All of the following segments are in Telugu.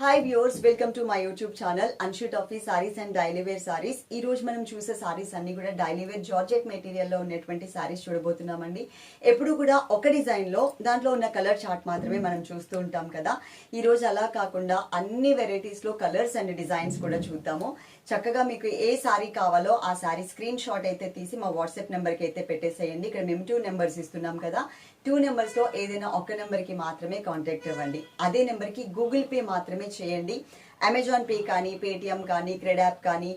Hi viewers welcome to my YouTube channel అన్షూట్ taffy saris and daily wear saris ఈ రోజు మనం చూసే సారీస్ అన్ని కూడా డైలీ వేర్ జార్జెట్ మెటీరియల్లో ఉన్నటువంటి సారీస్ చూడబోతున్నామండి. ఎప్పుడు కూడా ఒక డిజైన్లో దాంట్లో ఉన్న కలర్ చార్ట్ మాత్రమే మనం చూస్తూ ఉంటాం కదా. ఈ రోజు అలా కాకుండా అన్ని వెరైటీస్లో కలర్స్ అండ్ డిజైన్స్ కూడా చూద్దాము. చక్కగా మీకు ఏ శారీ కావాలో ఆ సారీ స్క్రీన్ షాట్ అయితే తీసి మా వాట్సాప్ నెంబర్కి అయితే పెట్టేసేయండి. ఇక్కడ మేము టూ నెంబర్స్ ఇస్తున్నాం కదా టూ నెంబర్స్లో ఏదైనా ఒక నెంబర్కి మాత్రమే కాంటాక్ట్ ఇవ్వండి అదే నెంబర్కి గూగుల్ పే మాత్రమే చేయండి. అమెజాన్ పే కానీ పేటిఎం కానీ క్రెడ్ యాప్ కానీ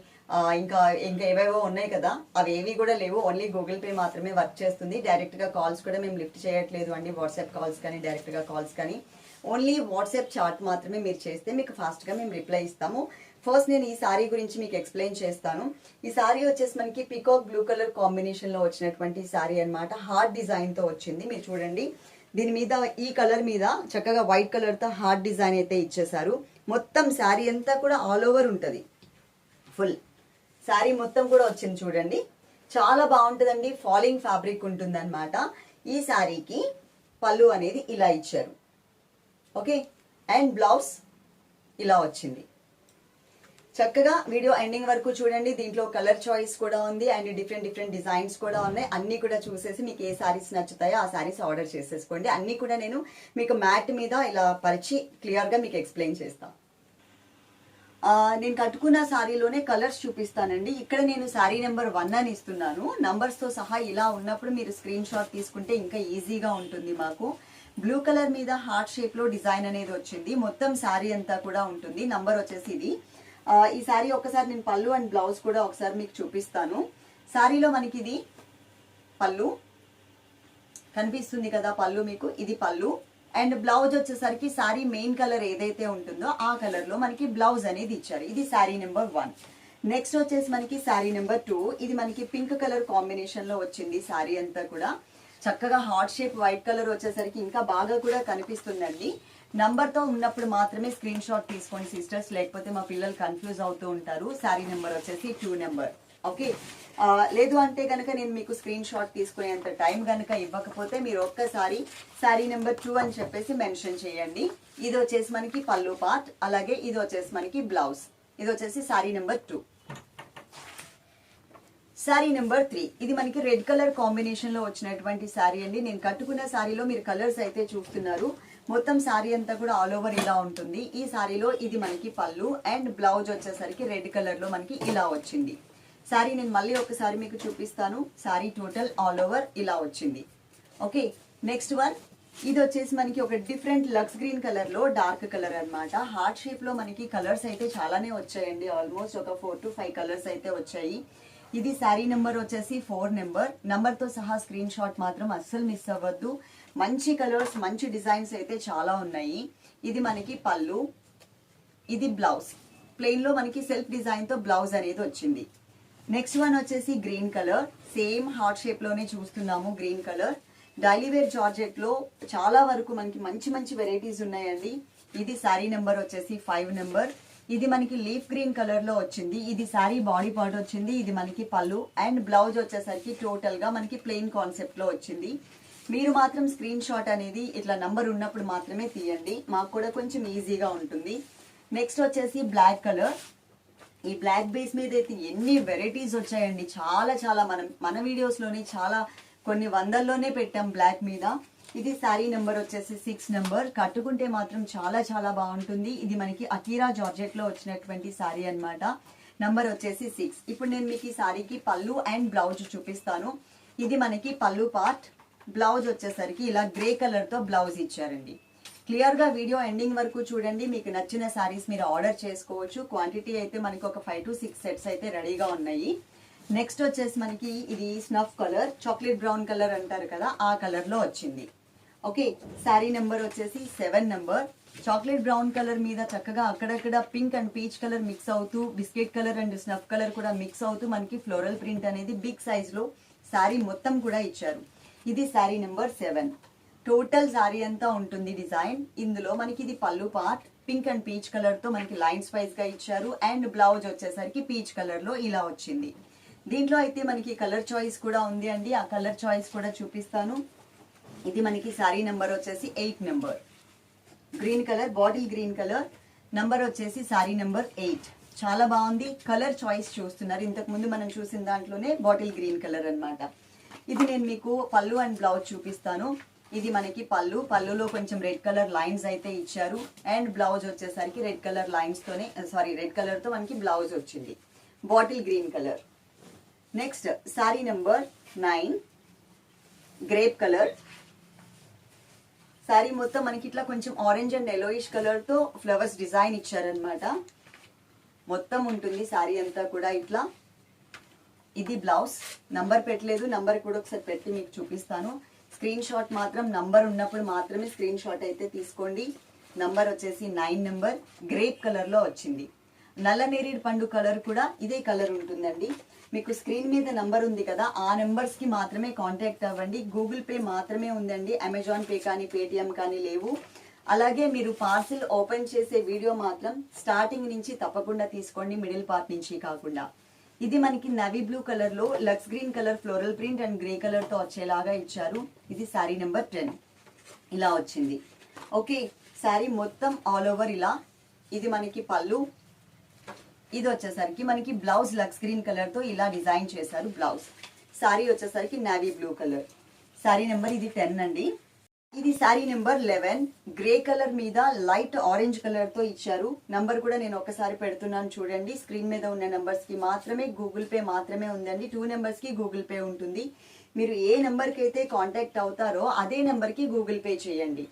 ఇంకా ఇంకా ఏవేవో ఉన్నాయి కదా అవి ఏవి కూడా లేవు. ఓన్లీ గూగుల్ పే మాత్రమే వర్క్ చేస్తుంది. డైరెక్ట్గా కాల్స్ కూడా మేము లిఫ్ట్ చేయట్లేదు అండి. వాట్సాప్ కాల్స్ కానీ డైరెక్ట్గా కాల్స్ కానీ. ఓన్లీ వాట్సాప్ చాట్ మాత్రమే మీరు చేస్తే మీకు ఫాస్ట్గా మేము రిప్లై ఇస్తాము. ఫస్ట్ నేను ఈ సారీ గురించి మీకు ఎక్స్ప్లెయిన్ చేస్తాను. ఈ సారీ వచ్చేసి మనకి పికాక్ బ్లూ కలర్ కాంబినేషన్లో వచ్చినటువంటి సారీ అన్నమాట. హార్ట్ డిజైన్తో వచ్చింది. మీరు చూడండి. దీని మీద ఈ కలర్ మీద చక్కగా వైట్ కలర్తో హార్ట్ డిజైన్ అయితే ఇచ్చేసారు మొత్తం శారీ అంతా కూడా ఆల్ ఓవర్ ఉంటుంది. ఫుల్. శారీ మొత్తం కూడా వచ్చింది చూడండి. చాలా బాగుంటుందండి. ఫాలింగ్ ఫ్యాబ్రిక్ ఉంటుందన్నమాట. ఈ శారీకి పళ్ళు అనేది ఇలా ఇచ్చారు. ఓకే? అండ్ బ్లౌజ్ ఇలా వచ్చింది. చక్కగా వీడియో ఎండింగ్ వరకు చూడండి. దీంట్లో కలర్ చాయిస్ కూడా ఉంది అండ్ డిఫరెంట్ డిఫరెంట్ డిజైన్స్ కూడా ఉన్నాయి. అన్ని కూడా చూసేసి మీకు ఏ సారీస్ నచ్చుతాయో ఆ సారీస్ ఆర్డర్ చేసేసుకోండి. అన్ని కూడా నేను మీకు మ్యాట్ మీద ఇలా పరిచి క్లియర్గా మీకు ఎక్స్ప్లెయిన్ చేస్తాను నేను కట్టుకున్న శారీలోనే కలర్స్ చూపిస్తానండి. ఇక్కడ నేను శారీ నెంబర్ వన్ అని ఇస్తున్నాను. నంబర్స్తో సహా ఇలా ఉన్నప్పుడు మీరు స్క్రీన్ షాట్ తీసుకుంటే ఇంకా ఈజీగా ఉంటుంది మాకు. బ్లూ కలర్ మీద హార్ట్ షేప్లో డిజైన్ అనేది వచ్చింది. మొత్తం శారీ అంతా కూడా ఉంటుంది. నంబర్ వచ్చేసి ఇది. ఈ శారీ ఒకసారి నేను పళ్ళు అండ్ బ్లౌజ్ కూడా ఒకసారి మీకు చూపిస్తాను. శారీలో మనకి ఇది పళ్ళు కనిపిస్తుంది కదా పళ్ళు మీకు. ఇది పళ్ళు. అండ్ బ్లౌజ్ వచ్చేసరికి శారీ మెయిన్ కలర్ ఏదైతే ఉంటుందో ఆ కలర్లో మనకి బ్లౌజ్ అనేది ఇచ్చారు. ఇది శారీ నెంబర్ వన్. నెక్స్ట్ వచ్చేసి మనకి శారీ నెంబర్ టూ. ఇది మనకి పింక్ కలర్ కాంబినేషన్లో వచ్చింది శారీ అంతా కూడా. చక్కగా హార్ట్ షేప్ వైట్ కలర్ వచ్చేసరికి ఇంకా బాగా కూడా కనిపిస్తుందండి. నంబర్తో ఉన్నప్పుడు మాత్రమే స్క్రీన్ షాట్ తీసుకోండి సిస్టర్స్. లేకపోతే మా పిల్లలు కన్ఫ్యూజ్ అవుతూ ఉంటారు. శారీ నెంబర్ వచ్చేసి టూ నెంబర్ ఓకే లేదు అంటే కనుక నేను మీకు స్క్రీన్ షాట్ తీసుకునేంత టైం కనుక ఇవ్వకపోతే మీరు ఒక్కసారి శారీ నెంబర్ టూ అని చెప్పేసి మెన్షన్ చేయండి. ఇది వచ్చేసి మనకి పళ్ళు పార్ట్ అలాగే ఇది వచ్చేసి మనకి బ్లౌజ్ ఇది వచ్చేసి sari number two sari number three ఇది మనకి రెడ్ కలర్ కాంబినేషన్లో వచ్చినటువంటి శారీ అండి. నేను కట్టుకున్న శారీలో మీరు కలర్స్ అయితే చూస్తున్నారు. మొత్తం శారీ అంతా కూడా ఆల్ ఓవర్ ఇలా ఉంటుంది. ఈ శారీలో ఇది మనకి పళ్ళు అండ్ బ్లౌజ్ వచ్చేసరికి రెడ్ కలర్లో మనకి ఇలా వచ్చింది. శారీ నేను మళ్ళీ ఒకసారి మీకు చూపిస్తాను. శారీ టోటల్ ఆల్ ఓవర్ ఇలా వచ్చింది. ఓకే నెక్స్ట్ వన్ ఇది వచ్చేసి మనకి ఒక డిఫరెంట్ లక్స్ గ్రీన్ కలర్లో డార్క్ కలర్ అన్నమాట. హార్ట్ షేప్లో మనకి కలర్స్ అయితే చాలానే వచ్చాయండి. ఆల్మోస్ట్ ఒక ఫోర్ టు ఫైవ్ కలర్స్ అయితే వచ్చాయి. ఇది శారీ నెంబర్ వచ్చేసి ఫోర్ నెంబర్. నెంబర్తో సహా స్క్రీన్ షాట్ మాత్రం అస్సలు మిస్ అవ్వద్దు. మంచి కలర్స్ మంచి డిజైన్స్ అయితే చాలా ఉన్నాయి. ఇది మనకి పళ్ళు. ఇది బ్లౌజ్ ప్లెయిన్లో మనకి సెల్ఫ్ డిజైన్తో బ్లౌజ్ అనేది వచ్చింది. నెక్స్ట్ వన్ వచ్చేసి గ్రీన్ కలర్ సేమ్ హార్ట్ షేప్లోనే చూస్తున్నాము గ్రీన్ కలర్ డైలీ వేర్ జార్జెట్లో చాలా వరకు మనకి మంచి మంచి వెరైటీస్ ఉన్నాయండి. ఇది శారీ నెంబర్ వచ్చేసి ఫైవ్ నెంబర్. ఇది మనకి లీఫ్ గ్రీన్ కలర్లో వచ్చింది. ఇది శారీ బాడీ పార్ట్ వచ్చింది. ఇది మనకి పళ్ళు అండ్ బ్లౌజ్ వచ్చేసరికి టోటల్గా మనకి ప్లెయిన్ కాన్సెప్ట్లో వచ్చింది. మీరు మాత్రం స్క్రీన్ షాట్ అనేది ఇట్లా నంబర్ ఉన్నప్పుడు మాత్రమే తీయండి. మాకు కూడా కొంచెం ఈజీగా ఉంటుంది. నెక్స్ట్ వచ్చేసి బ్లాక్ కలర్. ఈ బ్లాక్ బేస్ మీద అయితే ఎన్ని వెరైటీస్ వచ్చాయండి. చాలా చాలా మనం మన వీడియోస్లోనే చాలా కొన్ని వందల్లోనే పెట్టాం బ్లాక్ మీద. ఇది శారీ నెంబర్ వచ్చేసి సిక్స్ నెంబర్. కట్టుకుంటే మాత్రం చాలా చాలా బాగుంటుంది. ఇది మనకి అకీరా జార్జెట్లో వచ్చినటువంటి శారీ అన్నమాట. నంబర్ వచ్చేసి సిక్స్ ఇప్పుడు నేను మీకు ఈ శారీకి పళ్ళు అండ్ బ్లౌజ్ చూపిస్తాను. ఇది మనకి పళ్ళు పార్ట్ బ్లౌజ్ వచ్చేసరికి ఇలా గ్రే కలర్తో బ్లౌజ్ ఇచ్చారండి. క్లియర్గా వీడియో ఎండింగ్ వరకు చూడండి. మీకు నచ్చిన శారీస్ మీరు ఆర్డర్ చేసుకోవచ్చు. క్వాంటిటీ అయితే మనకి ఒక ఫైవ్ టు సిక్స్ సెట్స్ అయితే రెడీగా ఉన్నాయి. నెక్స్ట్ వచ్చేసి మనకి ఇది snuff colour chocolate brown colour అంటారు కదా ఆ కలర్లో వచ్చింది. ఓకే శారీ నెంబర్ వచ్చేసి seven number chocolate brown colour మీద చక్కగా అక్కడక్కడ pink and peach colour mix అవుతూ biscuit colour and snuff colour కూడా మిక్స్ అవుతూ మనకి ఫ్లోరల్ ప్రింట్ అనేది బిగ్ సైజ్లో శారీ మొత్తం కూడా ఇచ్చారు. ఇది sari number seven total sari అంతా ఉంటుంది డిజైన్ ఇందులో మనకి ఇది పళ్ళు పార్ట్ పింక్ అండ్ పీచ్ కలర్తో మనకి లైన్స్ వైజ్గా ఇచ్చారు అండ్ బ్లౌజ్ వచ్చేసరికి పీచ్ కలర్లో ఇలా వచ్చింది. దీంట్లో అయితే మనకి కలర్ చాయిస్ కూడా ఉంది అండి. ఆ కలర్ చాయిస్ కూడా చూపిస్తాను. ఇది మనకి శారీ నెంబర్ వచ్చేసి eight number green colour bottle green colour number వచ్చేసి సారీ నెంబర్ ఎయిట్ చాలా బాగుంది. కలర్ చాయిస్ చూస్తున్నారు. ఇంతకు ముందు మనం చూసిన దాంట్లోనే బాటిల్ గ్రీన్ కలర్ అన్నమాట. ఇది నేను మీకు పళ్ళు అండ్ బ్లౌజ్ చూపిస్తాను. ఇది మనకి పళ్ళు. పళ్ళులో కొంచెం రెడ్ కలర్ లైన్స్ అయితే ఇచ్చారు. అండ్ బ్లౌజ్ వచ్చేసరికి రెడ్ కలర్ లైన్స్తోనే సారీ రెడ్ కలర్తో మనకి బ్లౌజ్ వచ్చింది. Bottle green colour next sari number nine grape colour sari మొత్తం మనకి ఇట్లా కొంచెం ఆరెంజ్ అండ్ ఎలోయిష్ కలర్తో ఫ్లవర్స్ డిజైన్ ఇచ్చారనమాట మొత్తం ఉంటుంది శారీ అంతా కూడా ఇట్లా. ఇది బ్లౌజ్ నంబర్ పెట్టలేదు. నంబర్ కూడా ఒకసారి పెట్టి మీకు చూపిస్తాను. స్క్రీన్ షాట్ మాత్రం నంబర్ ఉన్నప్పుడు మాత్రమే స్క్రీన్ షాట్ అయితే తీసుకోండి. నంబర్ వచ్చేసి నైన్ నెంబర్ గ్రేప్ కలర్లో వచ్చింది. నల్ల నేరేడు పండు కలర్ కూడా ఇదే కలర్ ఉంటుందండి. మీకు స్క్రీన్ మీద నంబర్ ఉంది కదా ఆ నెంబర్స్కి మాత్రమే కాంటాక్ట్ అవ్వండి. గూగుల్ పే మాత్రమే ఉందండి. అమెజాన్ పే కానీ పేటిఎం కానీ లేవు. అలాగే మీరు పార్సిల్ ఓపెన్ చేసే వీడియో మాత్రం స్టార్టింగ్ నుంచి తప్పకుండా తీసుకోండి మిడిల్ పార్ట్ నుంచి కాకుండా. ఇది మనకి నవీ బ్లూ కలర్లో Lux green colour floral print and grey కలర్తో వచ్చేలాగా ఇచ్చారు. ఇది శారీ నెంబర్ టెన్. ఇలా వచ్చింది. ఓకే శారీ మొత్తం ఆల్ ఓవర్ ఇలా. ఇది మనకి పళ్ళు ఇది వచ్చేసరికి మనకి బ్లౌజ్ లక్స్ గ్రీన్ కలర్తో ఇలా డిజైన్ చేశారు బ్లౌజ్. శారీ వచ్చేసరికి navy blue colour. Sari number ఇది టెన్ అండి. ఇది sari number eleven. Grey colour మీద లైట్ ఆరెంజ్ కలర్తో ఇచ్చారు. నంబర్ కూడా నేను ఒకసారి పెడుతున్నాను చూడండి. స్క్రీన్ మీద ఉన్న నెంబర్స్కి మాత్రమే గూగుల్ పే మాత్రమే ఉందండి. టూ నెంబర్స్కి గూగుల్ పే ఉంటుంది. మీరు ఏ నెంబర్కి అయితే కాంటాక్ట్ అవుతారో అదే నెంబర్కి గూగుల్ పే చేయండి.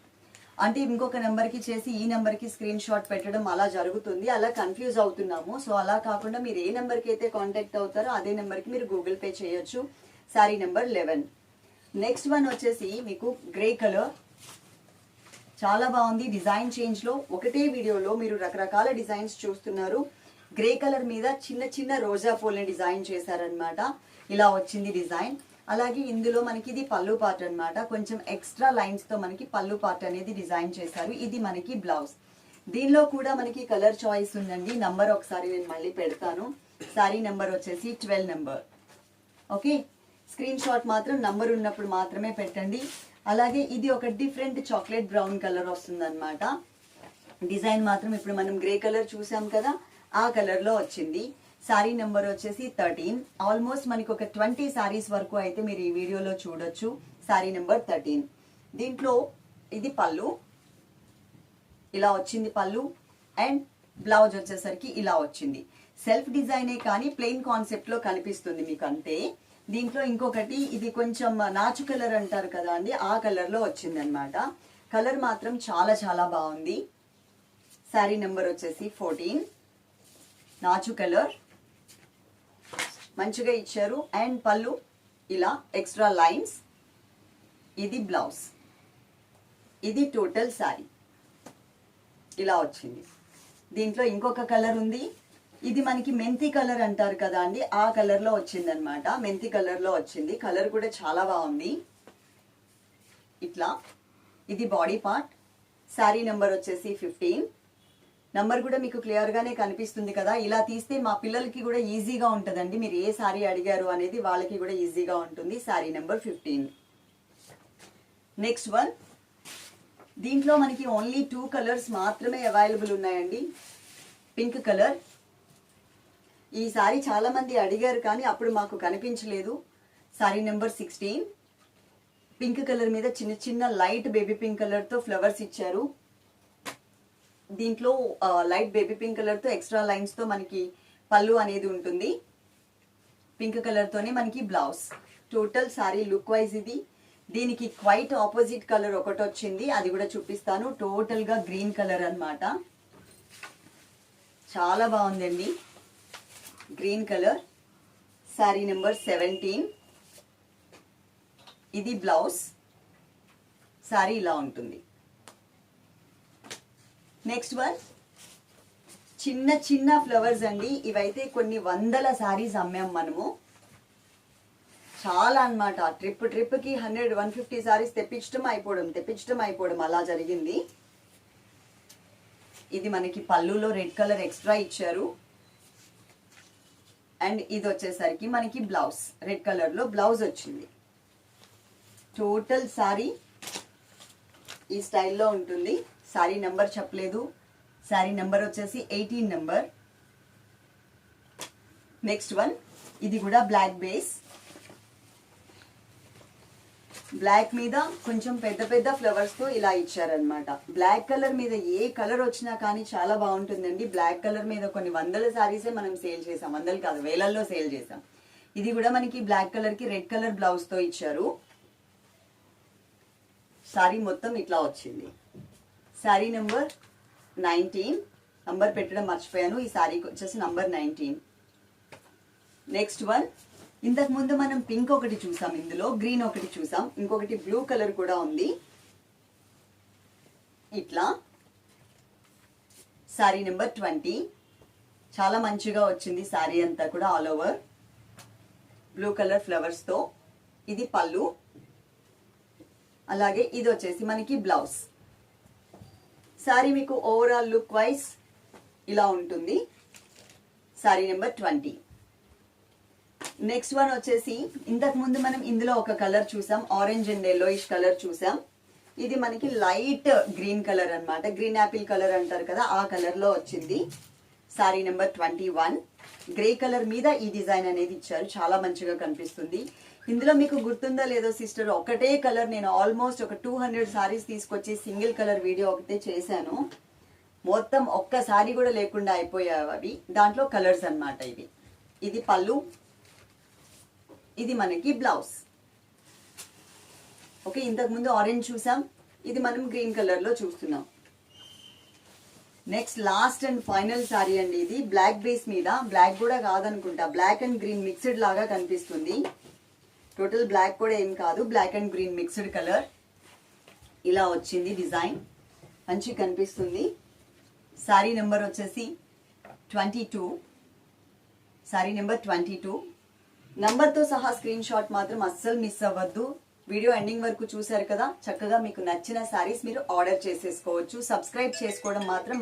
అంటే ఇంకొక నెంబర్కి చేసి ఈ నెంబర్కి స్క్రీన్ షాట్ పెట్టడం అలా జరుగుతుంది అలా కన్ఫ్యూజ్ అవుతున్నాము. సో అలా కాకుండా మీరు ఏ నెంబర్కి అయితే కాంటాక్ట్ అవుతారో అదే నెంబర్కి మీరు గూగుల్ పే చేయొచ్చు. Sari number eleven. Next one వచ్చేసి మీకు గ్రే కలర్. చాలా బాగుంది. డిజైన్ చేంజ్లో ఒకటే వీడియోలో మీరు రకరకాల డిజైన్స్ చూస్తున్నారు. గ్రే కలర్ మీద చిన్న చిన్న రోజా పూలని డిజైన్ చేశారనమాట ఇలా వచ్చింది డిజైన్. అలాగే ఇందులో మనకి ఇది పళ్ళు పార్ట్ అన్నమాట. కొంచెం ఎక్స్ట్రా లైన్స్తో మనకి పళ్ళు పార్ట్ అనేది డిజైన్ చేశారు. ఇది మనకి బ్లౌజ్. దీనిలో కూడా మనకి కలర్ చాయిస్ ఉందండి. నంబర్ ఒకసారి నేను మళ్ళీ పెడతాను. శారీ నెంబర్ వచ్చేసి twelve number. Okay? Screen shot మాత్రం నంబర్ ఉన్నప్పుడు మాత్రమే పెట్టండి. అలాగే ఇది ఒక డిఫరెంట్ చాక్లెట్ బ్రౌన్ కలర్ వస్తుందన్నమాట. డిజైన్ మాత్రం ఇప్పుడు మనం గ్రే కలర్ చూసాం కదా ఆ కలర్లో వచ్చింది. సారీ నెంబర్ వచ్చేసి థర్టీన్. ఆల్మోస్ట్ మనకి ఒక ట్వంటీ శారీస్ వరకు అయితే మీరు ఈ వీడియోలో చూడొచ్చు. Sari number thirteen. దీంట్లో ఇది పళ్ళు. ఇలా వచ్చింది పళ్ళు. అండ్ బ్లౌజ్ వచ్చేసరికి ఇలా వచ్చింది. సెల్ఫ్ డిజైనే కానీ ప్లెయిన్ కాన్సెప్ట్లో కనిపిస్తుంది మీకు అంతే దీంట్లో ఇంకొకటి ఇది కొంచెం నాచు కలర్ అంటారు కదా అండి ఆ కలర్లో వచ్చింది అనమాట కలర్ మాత్రం చాలా చాలా బాగుంది. శారీ నెంబర్ వచ్చేసి ఫోర్టీన్. నాచు కలర్. మంచిగా ఇచ్చారు. అండ్ పళ్ళు ఇలా ఎక్స్ట్రా లైన్స్. ఇది బ్లౌజ్. ఇది టోటల్ శారీ. ఇలా వచ్చింది. దీంట్లో ఇంకొక కలర్ ఉంది. ఇది మనకి మెంతి కలర్ అంటారు కదా అండి. ఆ కలర్లో వచ్చింది అనమాట మెంతి కలర్లో వచ్చింది. కలర్ కూడా చాలా బాగుంది. ఇట్లా. ఇది బాడీ పార్ట్. శారీ నెంబర్ వచ్చేసి ఫిఫ్టీన్. నంబర్ కూడా మీకు క్లియర్గానే కనిపిస్తుంది కదా. ఇలా తీస్తే మా పిల్లలకి కూడా ఈజీగా ఉంటుందండి. మీరు ఏ శారీ అడిగారు అనేది వాళ్ళకి కూడా ఈజీగా ఉంటుంది. Sari number fifteen next one దీంట్లో మనకి ఓన్లీ టూ కలర్స్ మాత్రమే అవైలబుల్ ఉన్నాయండి. పింక్ కలర్ ఈ శారీ చాలామంది అడిగారు కానీ అప్పుడు మాకు కనిపించలేదు. Sari number sixteen pink colour మీద చిన్న చిన్న లైట్ బేబీ పింక్ కలర్తో ఫ్లవర్స్ ఇచ్చారు. దీంట్లో లైట్ బేబీ పింక్ కలర్తో ఎక్స్ట్రా లైన్స్తో మనకి పళ్ళు అనేది ఉంటుంది. పింక్ కలర్తోనే మనకి blouse. Total sari look wise ఇది. దీనికి క్వైట్ ఆపోజిట్ కలర్ ఒకటి వచ్చింది. అది కూడా చూపిస్తాను. టోటల్గా గ్రీన్ కలర్ అన్నమాట. చాలా బాగుందండి. Green colour. Sari number seventeen. ఇది బ్లౌజ్. శారీ ఇలా ఉంటుంది. నెక్స్ట్ వన్ చిన్న చిన్న ఫ్లవర్స్ అండి. ఇవైతే కొన్ని వందల శారీస్ అమ్మాం మనము. చాలా అన్నమాట. ట్రిప్ ట్రిప్కి హండ్రెడ్ వన్ ఫిఫ్టీ సారీస్ తెప్పించడం అయిపోవడం తెప్పించడం అయిపోవడం అలా జరిగింది. ఇది మనకి పళ్ళులో రెడ్ కలర్ ఎక్స్ట్రా ఇచ్చారు. అండ్ ఇది వచ్చేసరికి మనకి బ్లౌజ్ రెడ్ కలర్లో బ్లౌజ్ వచ్చింది. టోటల్ సారీ ఈ స్టైల్లో ఉంటుంది. సారీ నెంబర్ చెప్పలేదు. శారీ నెంబర్ వచ్చేసి ఎయిటీన్ నెంబర్. నెక్స్ట్ వన్ ఇది కూడా బ్లాక్ బేస్. బ్లాక్ మీద కొంచెం పెద్ద పెద్ద ఫ్లవర్స్తో ఇలా ఇచ్చారనమాట బ్లాక్ కలర్ మీద ఏ కలర్ వచ్చినా కానీ చాలా బాగుంటుందండి. బ్లాక్ కలర్ మీద కొన్ని వందల శారీసే మనం సేల్ చేసాం. వందలు కాదు వేలల్లో సేల్ చేసాం. ఇది కూడా మనకి బ్లాక్ కలర్కి రెడ్ కలర్ బ్లౌజ్తో ఇచ్చారు. సారీ మొత్తం ఇట్లా వచ్చింది. శారీ నెంబర్ నైన్టీన్ నంబర్ పెట్టడం మర్చిపోయాను. ఈ శారీకి వచ్చేసి నంబర్ నైన్టీన్ నెక్స్ట్ వన్ ఇంతకుముందు మనం పింక్ ఒకటి చూసాం. ఇందులో గ్రీన్ ఒకటి చూసాం. ఇంకొకటి బ్లూ కలర్ కూడా ఉంది. ఇట్లా. శారీ నెంబర్ ట్వంటీ చాలా మంచిగా వచ్చింది శారీ అంతా కూడా ఆల్ ఓవర్ బ్లూ కలర్ ఫ్లవర్స్తో ఇది పళ్ళు. అలాగే ఇది వచ్చేసి మనకి బ్లౌజ్ శారీ మీకు ఓవరాల్ లుక్ వైజ్ ఇలా ఉంటుంది. Sari number twenty next one వచ్చేసి ఇంతకు ముందు మనం ఇందులో ఒక కలర్ చూసాం ఆరెంజ్ అండ్ ఎల్లోయిష్ కలర్ చూసాం. ఇది మనకి లైట్ గ్రీన్ కలర్ అన్నమాట. గ్రీన్ యాపిల్ కలర్ అంటారు కదా ఆ కలర్లో వచ్చింది. Sari number twenty one grey colour మీద ఈ డిజైన్ అనేది ఇచ్చారు. చాలా మంచిగా కనిపిస్తుంది. ఇందులో మీకు గుర్తుందా లేదో సిస్టర్ ఒకటే కలర్ నేను ఆల్మోస్ట్ ఒక టూ హండ్రెడ్ సారీస్ తీసుకొచ్చి సింగిల్ కలర్ వీడియో ఒకటే చేశాను. మొత్తం ఒక్క సారీ కూడా లేకుండా అయిపోయావు అవి. దాంట్లో కలర్స్ అన్నమాట ఇవి. ఇది పళ్ళు. ఇది మనకి బ్లౌజ్ ఓకే ఇంతకుముందు ఆరెంజ్ చూసాం. ఇది మనం గ్రీన్ కలర్లో చూస్తున్నాం. Next last and final sari అండి ఇది. బ్లాక్ బేస్ మీద. బ్లాక్ కూడా కాదనుకుంటా. బ్లాక్ అండ్ గ్రీన్ మిక్స్డ్ లాగా కనిపిస్తుంది. టోటల్ బ్లాక్ కూడా ఏం కాదు. Black and green mixed colour. ఇలా వచ్చింది డిజైన్. మంచి కనిపిస్తుంది. శారీ నెంబర్ వచ్చేసి twenty two. Sari number twenty two. నంబర్తో సహా స్క్రీన్ షాట్ మాత్రం అస్సలు మిస్ అవ్వద్దు. వీడియో ఎండింగ్ వరకు చూశారు కదా? చక్కగా మీకు నచ్చిన శారీస్ మీరు ఆర్డర్ చేసేసుకోవచ్చు. సబ్స్క్రైబ్ చేసుకోవడం మాత్రం